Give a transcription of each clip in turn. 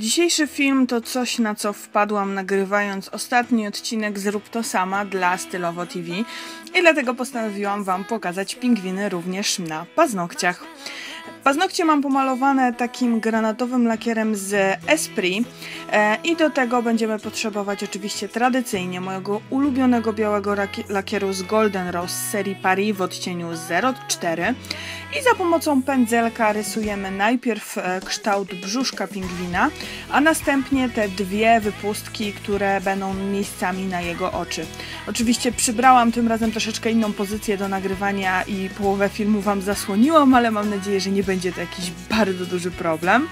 Dzisiejszy film to coś, na co wpadłam nagrywając ostatni odcinek Zrób to sama dla Stylowo TV i dlatego postanowiłam Wam pokazać pingwiny również na paznokciach. Paznokcie mam pomalowane takim granatowym lakierem z Esprit e, i do tego będziemy potrzebować oczywiście tradycyjnie mojego ulubionego białego lakieru z Golden Rose z serii Paris w odcieniu 04 i za pomocą pędzelka rysujemy najpierw e, kształt brzuszka pingwina, a następnie te dwie wypustki, które będą miejscami na jego oczy. Oczywiście przybrałam tym razem troszeczkę inną pozycję do nagrywania i połowę filmu Wam zasłoniłam, ale mam nadzieję, że nie będzie to jakiś bardzo duży problem.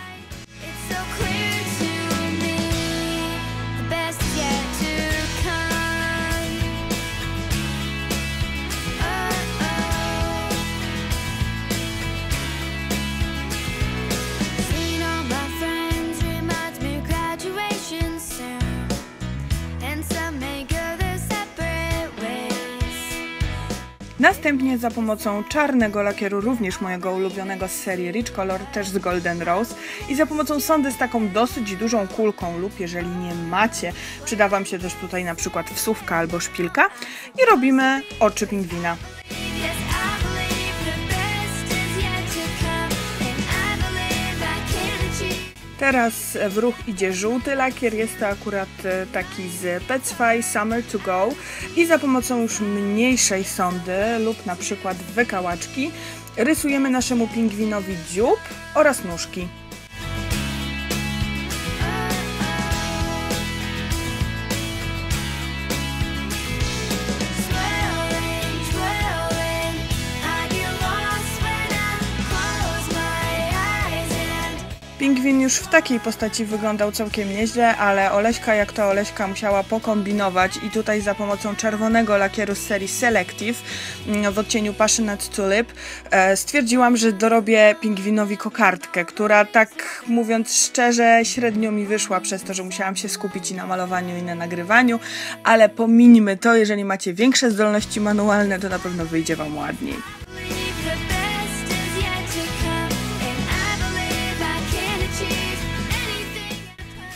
Następnie za pomocą czarnego lakieru, również mojego ulubionego z serii Rich Color, też z Golden Rose i za pomocą sondy z taką dosyć dużą kulką lub jeżeli nie macie, przyda Wam się też tutaj na przykład wsówka albo szpilka i robimy oczy pingwina. Teraz w ruch idzie żółty lakier, jest to akurat e, taki z Petsfy Summer to Go i za pomocą już mniejszej sondy lub na przykład wykałaczki rysujemy naszemu pingwinowi dziób oraz nóżki. Pingwin już w takiej postaci wyglądał całkiem nieźle, ale Oleśka jak to Oleśka musiała pokombinować i tutaj za pomocą czerwonego lakieru z serii Selective mm, w odcieniu Passionate Tulip e, stwierdziłam, że dorobię pingwinowi kokardkę, która tak mówiąc szczerze średnio mi wyszła przez to, że musiałam się skupić i na malowaniu i na nagrywaniu, ale pomińmy to, jeżeli macie większe zdolności manualne, to na pewno wyjdzie Wam ładniej.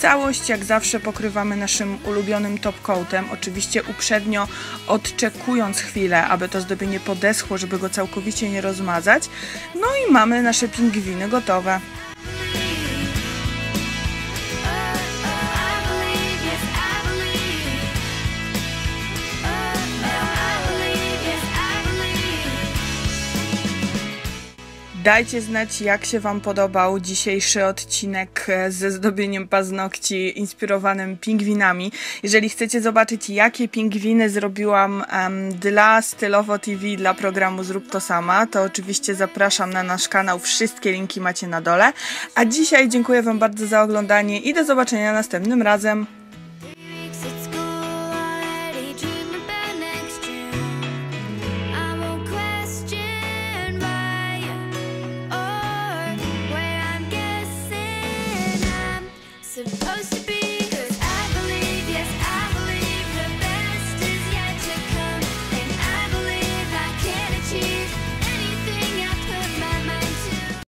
Całość jak zawsze pokrywamy naszym ulubionym top coatem, oczywiście uprzednio odczekując chwilę, aby to zdobienie podeschło, żeby go całkowicie nie rozmazać. No i mamy nasze pingwiny gotowe. Dajcie znać, jak się Wam podobał dzisiejszy odcinek e, ze zdobieniem paznokci inspirowanym pingwinami. Jeżeli chcecie zobaczyć, jakie pingwiny zrobiłam um, dla Stylowo TV, dla programu Zrób to sama, to oczywiście zapraszam na nasz kanał. Wszystkie linki macie na dole. A dzisiaj dziękuję Wam bardzo za oglądanie i do zobaczenia następnym razem.